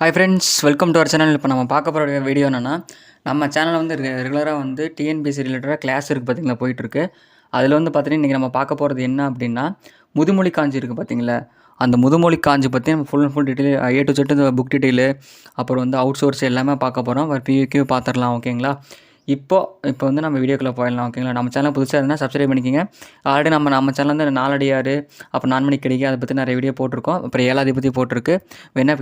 Hi friends welcome to our channel இப்போ நம்ம பார்க்க போகிற வீடியோ என்னென்னா நம்ம சேனலில் வந்து ரெகுலராக வந்து டிஎன்பிசி ரிலேட்டடாக கிளாஸ் இருக்குது பார்த்தீங்களா போயிட்டுருக்கு. அதில் வந்து பார்த்தீங்கன்னா இன்றைக்கி நம்ம பார்க்க போகிறது என்ன அப்படின்னா முதுமொழி காஞ்சி இருக்குது பார்த்தீங்களா அந்த முதுமொழி காஞ்சி பற்றி நம்ம full and full detail A to Z book detail அப்புறம் வந்து அவுட் சோர்ஸ் எல்லாமே பார்க்க போகிறோம் ஒரு பியூக்யூ பார்த்துடலாம் ஓகேங்களா இப்போ இப்போ வந்து நம்ம வீடியோக்குள்ளே போயிடலாம் ஓகேங்களா? நம்ம சேனல் புதுசாக இருந்தால் சப்ஸ்கிரைப் பண்ணிக்கோங்க. ஆல்ரெடி நம்ம நம்ம சேனல் வந்து நாலடியார் அப்புறம் நான்மணி கிடைக்கு அதை பற்றி நிறைய வீடியோ போட்டிருக்கோம். அப்புறம் ஏழாதிபதி போட்டிருக்கு. வேணா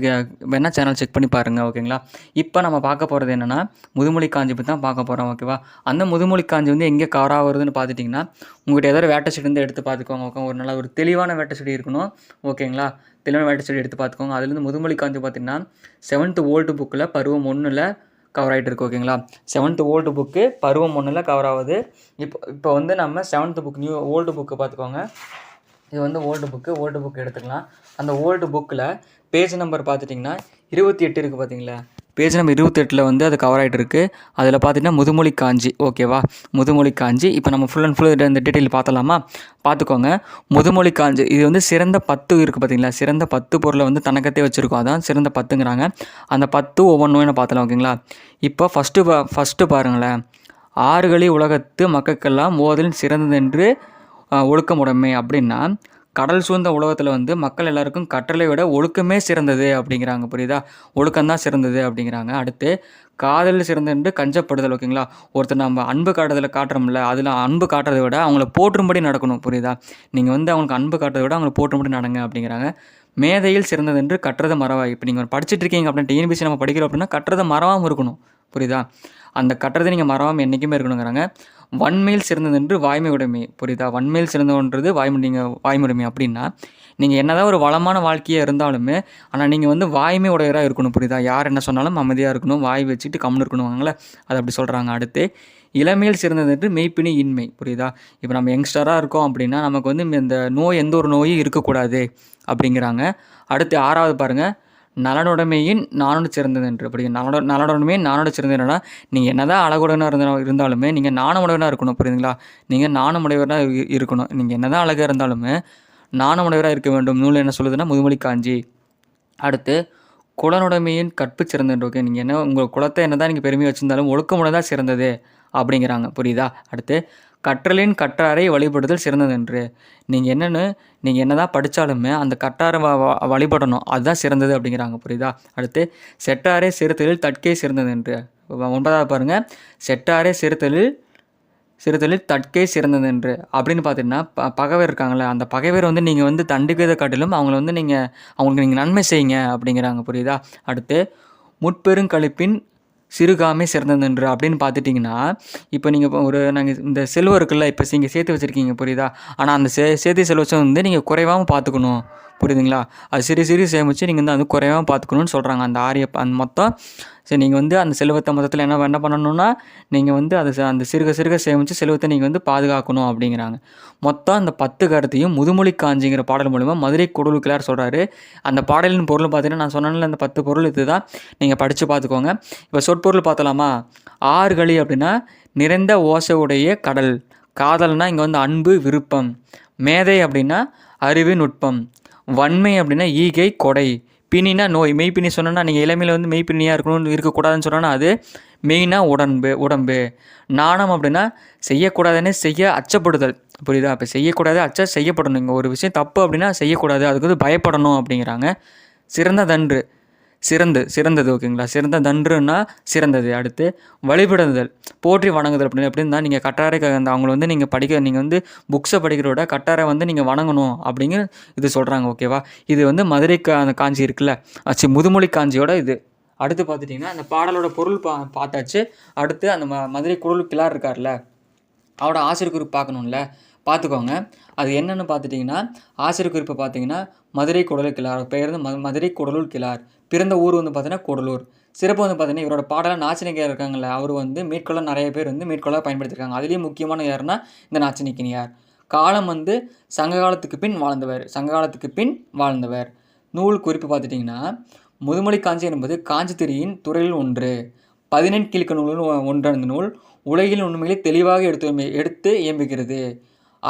வேணா சேனல் செக் பண்ணி பாருங்கள் ஓகேங்களா? இப்போ நம்ம பார்க்க போகிறது என்னென்னா முதுமொழி காஞ்சி பற்றி தான் பார்க்க போகிறோம் ஓகேவா? அந்த முதுமொழி காஞ்சி வந்து எங்கே கவர் வருதுன்னு பார்த்துட்டிங்கன்னா உங்கள்கிட்ட ஏதாவது வேட்டை செடி வந்து எடுத்து பார்த்துக்கோங்க ஓகே? ஒரு நல்ல ஒரு தெளிவான வேட்டை செடி இருக்கணும் ஓகேங்களா? தெளிவான வேட்டை செடி எடுத்து பார்த்துக்கோங்க. அதுலேருந்து முதுமொழி காஞ்சி பார்த்தீங்கன்னா செவன்த்து ஓல்டு புக்கில் பருவம் ஒன்றில் கவர் ஆகிட்டு இருக்கு ஓகேங்களா செவன்த்து ஓல்டு புக்கு பருவம் ஒன்றில் கவர் ஆகுது. இப்போ இப்போ வந்து நம்ம seventh book new old book பார்த்துக்கோங்க. இது வந்து ஓல்டு புக்கு ஓல்டு புக் எடுத்துக்கலாம். அந்த ஓல்டு புக்கில் பேஜ் நம்பர் பார்த்துட்டிங்கன்னா இருபத்தி எட்டு இருக்குது பார்த்தீங்களா பேஜ் நம்பர் இருபத்தெட்டில் வந்து அது கவர் ஆகிட்டு இருக்கு அதில் பார்த்தீங்கன்னா முதுமொழி காஞ்சி. ஓகேவா முதுமொழி காஞ்சி. இப்போ நம்ம ஃபுல் அண்ட் ஃபுல் இந்த டீட்டெயில் பார்த்தலாமா பார்த்துக்கோங்க முதுமொழி காஞ்சி. இது வந்து சிறந்த பத்து இருக்குது பார்த்தீங்களா சிறந்த பத்து பொருளை வந்து தனக்கத்தே வச்சுருக்கோம். அதான் சிறந்த பத்துங்கிறாங்க. அந்த பத்து ஒவ்வொன்றும் என்ன பார்த்தலாம் ஓகேங்களா? இப்போ ஃபஸ்ட்டு பா ஃபஸ்ட்டு பாருங்களேன். ஆறுகளி உலகத்து மக்களுக்கெல்லாம் மோதலின் சிறந்ததென்று ஒழுக்கமுடைமை அப்படின்னா கடல் சூழ்ந்த உலகத்தில் வந்து மக்கள் எல்லாருக்கும் கற்றலை விட ஒழுக்கமே சிறந்தது அப்படிங்கிறாங்க புரியுதா? ஒழுக்கம்தான் சிறந்தது அப்படிங்கிறாங்க. அடுத்து காதல் சிறந்தது கஞ்சப்படுதல் ஓகேங்களா? ஒருத்தர் நம்ம அன்பு காட்டுறதில் காட்டுறோம்ல அதில் அன்பு காட்டுறதை விட அவங்கள போற்றும்படி நடக்கணும் புரியுதா? நீங்கள் வந்து அவங்களுக்கு அன்பு காட்டுறதை விட அவங்கள போற்றும்படி நடங்க அப்படிங்கிறாங்க. மேதையில் சிறந்தது என்று கட்டுறதை இப்போ நீங்கள் படிச்சுட்டு இருக்கீங்க அப்படின்னு டிஎன்பிசி நம்ம படிக்கிறோம் அப்படின்னா கட்டுறத மறவாமல் இருக்கணும். புரியுதா? அந்த கட்டுறதை நீங்கள் மறவாமல் என்றைக்குமே இருக்கணுங்கிறாங்க. வன்மையில் சிறந்தது என்று வாய்மை உடைமை. புரியுதா? வன்மையில் சிறந்தவன்றது வாய்மை நீங்கள் வாய்முடைமை அப்படின்னா நீங்கள் என்னதான் ஒரு வளமான வாழ்க்கையாக இருந்தாலுமே ஆனால் நீங்கள் வந்து வாய்மை உடையராக இருக்கணும் புரியுதா? யார் என்ன சொன்னாலும் அமைதியாக இருக்கணும் வாய் வச்சுட்டு கம்னு இருக்கணுவாங்களே அது அப்படி சொல்கிறாங்க அடுத்து இளமையில் சிறந்தது என்று மெய்ப்பினி இன்மை. புரியுதா? இப்போ நம்ம யங்ஸ்டராக இருக்கோம் அப்படின்னா நமக்கு வந்து இந்த நோய் எந்த ஒரு நோயும் இருக்கக்கூடாது அப்படிங்கிறாங்க. அடுத்து ஆறாவது பாருங்கள் நலனுடைமையின் நானோடு சிறந்தது என்று. அப்படி நலனோட நலனுடைமையும் நானோட சிறந்தது என்னன்னா நீங்கள் என்னதான் அழகுடனாக இருந்தாலும் இருந்தாலுமே நீங்கள் நாணமுடையவனாக இருக்கணும் புரியுதுங்களா? நீங்கள் நாணமுடையவராக இருக்கணும். நீங்கள் என்னதான் அழகாக இருந்தாலுமே நாணமுடையவராக இருக்க வேண்டும். நூல் என்ன சொல்லுதுன்னா முதுமொழி காஞ்சி. அடுத்து குலனுடைமையின் கற்பு சிறந்தது ஓகே நீங்கள் என்ன உங்கள் குலத்தை என்ன தான் நீங்கள் பெருமையாக வச்சுருந்தாலும் ஒழுக்கமுடையதாக சிறந்தது அப்படிங்கிறாங்க. புரியுதா? அடுத்து கற்றலின் கற்றாரை வழிபடுதல் சிறந்தது என்று நீங்கள் என்னென்னு நீங்கள் என்ன தான் படித்தாலுமே அந்த கற்றாரை வ வழிபடணும். அதுதான் சிறந்தது அப்படிங்கிறாங்க புரியுதா? அடுத்து செட்டாரே சிறுத்தலில் தட்கே சிறந்தது என்று ஒன்பதாவது பாருங்கள் செட்டாரே சிறுத்தலில் சிறுத்தலில் தட்கே சிறந்தது என்று அப்படின்னு பார்த்தீங்கன்னா ப பகைவர் இருக்காங்களே அந்த பகைவர் வந்து நீங்கள் வந்து தண்டிக்கிறதை காட்டிலும் அவங்கள வந்து நீங்கள் அவங்களுக்கு நீங்கள் நன்மை செய்யுங்க அப்படிங்கிறாங்க புரியுதா? அடுத்து முட்பெருங்கழிப்பின் சிறுகாமே சிறந்ததுன்று அப்படின்னு பார்த்துட்டிங்கன்னா இப்போ நீங்கள் இப்போ ஒரு நாங்கள் இந்த செல்வம் இருக்குல்ல இப்போ நீங்கள் சேர்த்து வச்சுருக்கீங்க புரியுதா? ஆனால் அந்த சே சேர்த்து செல்வச்சம் வந்து நீங்கள் குறைவாகவும் பார்த்துக்கணும். புரியுதுங்களா? அது சிறு சிறு சேமித்து நீங்கள் வந்து அது குறைவாக பார்த்துக்கணும்னு சொல்கிறாங்க அந்த ஆரிய அந்த மொத்தம். சரி நீங்கள் வந்து அந்த செல்வத்தை மொத்தத்தில் என்ன என்ன பண்ணணும்னா நீங்கள் வந்து அதை அந்த சிறுக சிறுக சேமித்து செல்வத்தை நீங்கள் வந்து பாதுகாக்கணும் அப்படிங்கிறாங்க. மொத்தம் அந்த பத்து கருத்தையும் முதுமொழி காஞ்சிங்கிற பாடல் மூலிமா மதுரை குடலு கிளார் சொல்கிறாரு அந்த பாடலின் பொருள் பார்த்தீங்கன்னா நான் சொன்னேன்ல அந்த பத்து பொருள் இது தான் நீங்கள் படித்து பார்த்துக்கோங்க இப்போ சொற்பொருள் பார்த்தலாமா ஆறுகளி அப்படின்னா நிறைந்த ஓசையுடைய கடல். காதல்னால் இங்கே வந்து அன்பு விருப்பம். மேதை அப்படின்னா அறிவு நுட்பம் வன்மை அப்படின்னா ஈகை கொடை. பிணினா நோய். மெய்ப்பிணி சொன்னோன்னா நீங்கள் இளமையில் வந்து மெய்ப்பிணியாக இருக்கணும்னு இருக்கக்கூடாதுன்னு சொன்னோன்னா அது மெயினாக உடம்பு உடம்பு. நாணம் அப்படின்னா செய்யக்கூடாதுன்னு செய்ய அச்சப்படுதல். புரியுதா? அப்போ செய்யக்கூடாது அச்ச செய்யப்படணும். இங்கே ஒரு விஷயம் தப்பு அப்படின்னா செய்யக்கூடாது. அதுக்கு வந்து பயப்படணும் அப்படிங்கிறாங்க. சிறந்த தன்று. சிறந்து சிறந்தது ஓகேங்களா? சிறந்த தன்றுன்னா சிறந்தது. அடுத்து வழிபடுதல் போற்றி வணங்குதல் அப்படின்னு எப்படின்னா நீங்கள் கட்டாரை அந்த அவங்கள வந்து நீங்கள் படிக்க நீங்கள் வந்து புக்ஸை படிக்கிறத விட கட்டாரை வந்து நீங்கள் வணங்கணும் அப்படிங்கிற இது சொல்கிறாங்க ஓகேவா? இது வந்து மதுரை கா அந்த காஞ்சி இருக்குல்ல? ஆச்சு முதுமொழி காஞ்சியோட இது. அடுத்து பார்த்துட்டிங்கன்னா அந்த பாடலோட பொருள் பா பார்த்தாச்சு. அடுத்து அந்த ம மதுரை குரல் கிளார் இருக்கார்ல அவரோட ஆசிரியர் குறிப்பு பார்க்கணும்ல? பார்த்துக்கோங்க. அது என்னென்னு பார்த்துட்டிங்கன்னா ஆசிரியர் குறிப்பை பார்த்தீங்கன்னா மதுரை குடலூர் கிளார் பெயர் வந்து ம மதுரை குடலூர் கிளார் பிறந்த ஊர் வந்து பார்த்தீங்கன்னா குடலூர். சிறப்பு வந்து பார்த்தீங்கன்னா இவரோட பாடலாக நாச்சினிக்கையார் இருக்காங்கல்ல அவர் வந்து மேற்கொள்ள நிறைய பேர் வந்து மேற்கொள்ள பயன்படுத்தியிருக்காங்க அதுலேயும் முக்கியமான யாருன்னா இந்த நாச்சினிக்கினியார். காலம் வந்து சங்க காலத்துக்கு பின் வாழ்ந்தவர். சங்க காலத்துக்கு பின் வாழ்ந்தவர். நூல் குறிப்பு பார்த்துட்டிங்கன்னா முதுமொழி காஞ்சி என்பது காஞ்சித்திரியின் துறையில் ஒன்று. பதினெண் கிழக்கு நூலில் ஒன்றான நூல் உலகில் உண்மைகளை தெளிவாக எடுத்து எடுத்து இயம்புகிறது.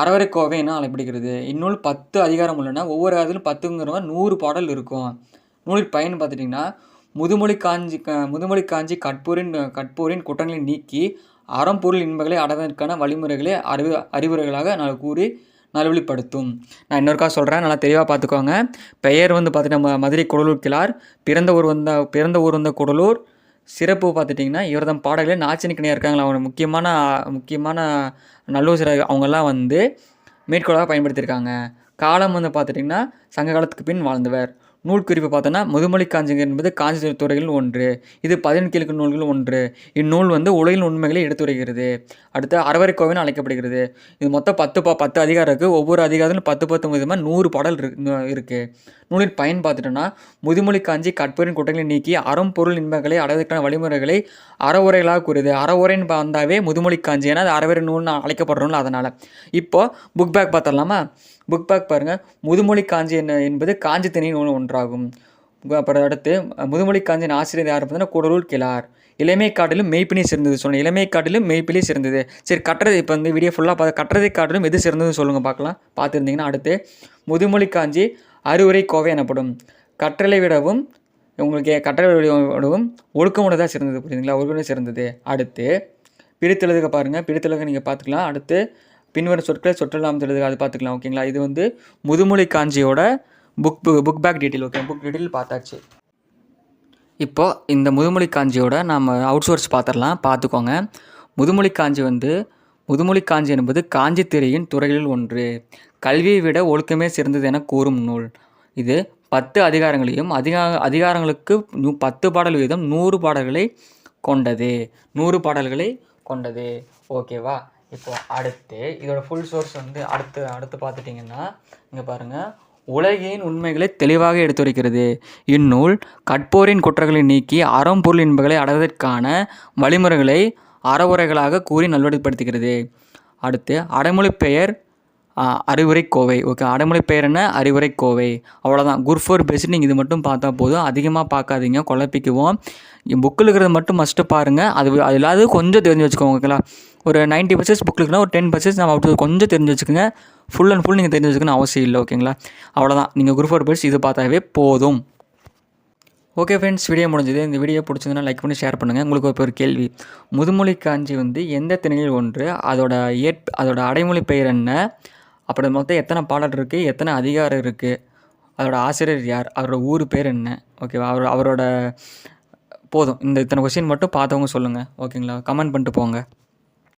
அறவரைக்கோவை என அழைப்பிடுகிறது இந்நூல் பத்து அதிகாரம் உள்ளன. ஒவ்வொரு அதிலும் பத்துங்கிற நூறு பாடல் இருக்கும். நூலின் பயன் பார்த்துட்டிங்கன்னா முதுமொழி காஞ்சி க முதுமொழி காஞ்சி கற்பூரின் கற்பூரின் குற்றங்களை நீக்கி அறம்பொருள் இன்பங்களை அடைவதற்கான வழிமுறைகளை அறிவு அறிவுரைகளாக நான் கூறி நல்வழிப்படுத்தும் நான் இன்னொருக்கா சொல்கிறேன் நல்லா தெளிவாக பார்த்துக்கோங்க. பெயர் வந்து பார்த்துட்டு மதுரை குடலூர் கிளார். பிறந்த ஊர் வந்த பிறந்த ஊர் வந்த குடலூர். சிறப்பு பார்த்துட்டிங்கன்னா இவர் தான் பாடல்களே நாச்சினிக்கணியாக இருக்காங்களா? அவங்க முக்கியமான முக்கியமான நல்லூசிர அவங்கெல்லாம் வந்து மேற்கோளாக பயன்படுத்தியிருக்காங்க. காலம் வந்து பார்த்துட்டிங்கன்னா சங்க காலத்துக்கு பின் வாழ்ந்தவர். நூல்குறிப்பு பார்த்தோன்னா முதுமொழி காஞ்சிங்க என்பது காஞ்சி துறைகளில் ஒன்று இது பதினெண் கிழக்கு நூல்கள் ஒன்று. இந்நூல் வந்து உலகின் உண்மைகளை எடுத்துரைக்கிறது அடுத்து அறவரைக்கோவைன்னு அழைக்கப்படுகிறது. இது மொத்தம் பத்து ப பத்து அதிகாரம் இருக்குது ஒவ்வொரு அதிகாரத்திலும் பத்து பத்து விதமாக நூறு பாடல் இருக்குது நூலின் பயன் பார்த்துட்டோன்னா முதுமொழி காஞ்சி கற்பரின் குற்றங்களை நீக்கி அறம் பொருள் இன்பங்களை அடைவதற்கான வழிமுறைகளை அறவுரைகளாக கூறுது. அறவுரைன்னு வந்தாவே முதுமொழி காஞ்சி ஏன்னா அது அறவுரை நூல்னு அழைக்கப்படுறோம்ல அதனால். இப்போது புக் பேக் பார்த்துடலாமா? புக் பேக் பாருங்கள் முதுமொழி காஞ்சி என்ன என்பது காஞ்சி திணையின் ஒன்று ஒன்றாகும். அப்புறம் அடுத்து முதுமொழி காஞ்சியின் ஆசிரியர் யார் பார்த்தீங்கன்னா கூடலூர் கிளார் இளமை காட்டிலும் மெய்ப்பினி சிறந்தது சொன்னேன் இளமை காட்டிலும் மெய்ப்பிலே சிறந்தது. சரி கட்டுறது இப்போ வந்து வீடியோ ஃபுல்லாக பார்த்து கட்டுறதை காட்டிலும் எது சிறந்ததுன்னு சொல்லுங்கள் பார்க்கலாம் பார்த்துருந்தீங்கன்னா அடுத்து முதுமொழி காஞ்சி அறுவரை கோவை எனப்படும். கற்றலை விடவும் உங்களுக்கு கற்றலை விடவும் ஒழுக்கமுடதாக சிறந்தது புரியுதுங்களா? ஒழுக்கமுடன் சிறந்தது. அடுத்து பிரித்தெழுதுக பாருங்கள் பிரித்தெழுதுக நீங்கள் பார்த்துக்கலாம் அடுத்து பின்வரும் சொற்களை சொற்றலாம் தெரியுது அது பார்த்துக்கலாம் ஓகேங்களா? இது வந்து முதுமொழி காஞ்சியோட book book back detail okay book detail பார்த்தாச்சு. இப்போது இந்த முதுமொழி காஞ்சியோட நாம் அவுட் சோர்ஸ் பார்த்துடலாம் பார்த்துக்கோங்க. முதுமொழி காஞ்சி வந்து முதுமொழி காஞ்சி என்பது காஞ்சி திரையின் துறைகளில் ஒன்று. கல்வியை விட ஒழுக்கமே சிறந்தது என கூறும் நூல். இது பத்து அதிகாரங்களையும் அதிகா அதிகாரங்களுக்கு நூ பத்து பாடல் வீதம் நூறு பாடல்களை கொண்டது. நூறு பாடல்களை கொண்டது. ஓகேவா? இப்போ அடுத்து இதோட ஃபுல் சோர்ஸ் வந்து அடுத்து அடுத்து பார்த்துட்டிங்கன்னா இங்கே பாருங்கள் உலகின் உண்மைகளை தெளிவாக எடுத்துரைக்கிறது. இந்நூல் கற்போரின் குற்றங்களை நீக்கி அறம் பொருள் அடைவதற்கான வழிமுறைகளை அறவுரைகளாக கூறி நல்வழிப்படுத்துகிறது. அடுத்து அடைமொழி பெயர் அறிவுரை கோவை ஓகே அடைமொழி பெயர் என்ன? அறிவுரை கோவை அவ்வளோதான் குட் ஃபோர் பெஸ்ட் நீங்கள் இது மட்டும் பார்த்தா போதும். அதிகமாக பார்க்காதீங்க. குழப்பிக்குவோம். புக்கில் இருக்கிறது மட்டும் மஸ்ட்டு பாருங்கள் அது அது இல்லாத கொஞ்சம் தெரிஞ்சு வச்சுக்கோங்க ஓகேங்களா ஒரு நைன்ட்டி பர்சன்ட் புக் இருக்குன்னா ஒரு டென் பர்சன்ட் நம்ம அப்படி கொஞ்சம் தெரிஞ்சு வச்சுக்கோங்க. ஃபுல் அண்ட் ஃபுல் நீங்கள் தெரிஞ்சு வச்சுக்கணும் அவசியம் இல்லை ஓகேங்களா அவ்வளோதான் நீங்கள் குரூப் ஃபோர் பர்ஸ் இது பார்த்தாவே போதும். ஓகே ஃப்ரெண்ட்ஸ் வீடியோ முடிஞ்சது. இந்த வீடியோ பிடிச்சதுன்னா லைக் பண்ணி ஷேர் பண்ணுங்கள் உங்களுக்கு இப்போ ஒரு கேள்வி. முதுமொழி காஞ்சி வந்து எந்த திணையில் ஒன்று? அதோட ஏற் அதோட அடைமொழி பெயர் என்ன? அப்புறம் மொத்தம் எத்தனை பாடல் இருக்குது எத்தனை அதிகாரம் இருக்குது அதோட ஆசிரியர் யார்? அவரோட ஊர் பேர் என்ன? ஓகேவா அவர் அவரோட போதும். இந்த இத்தனை கொஸ்டின் மட்டும் பார்த்தவங்க சொல்லுங்கள் ஓகேங்களா கமெண்ட் பண்ணிட்டு போங்க.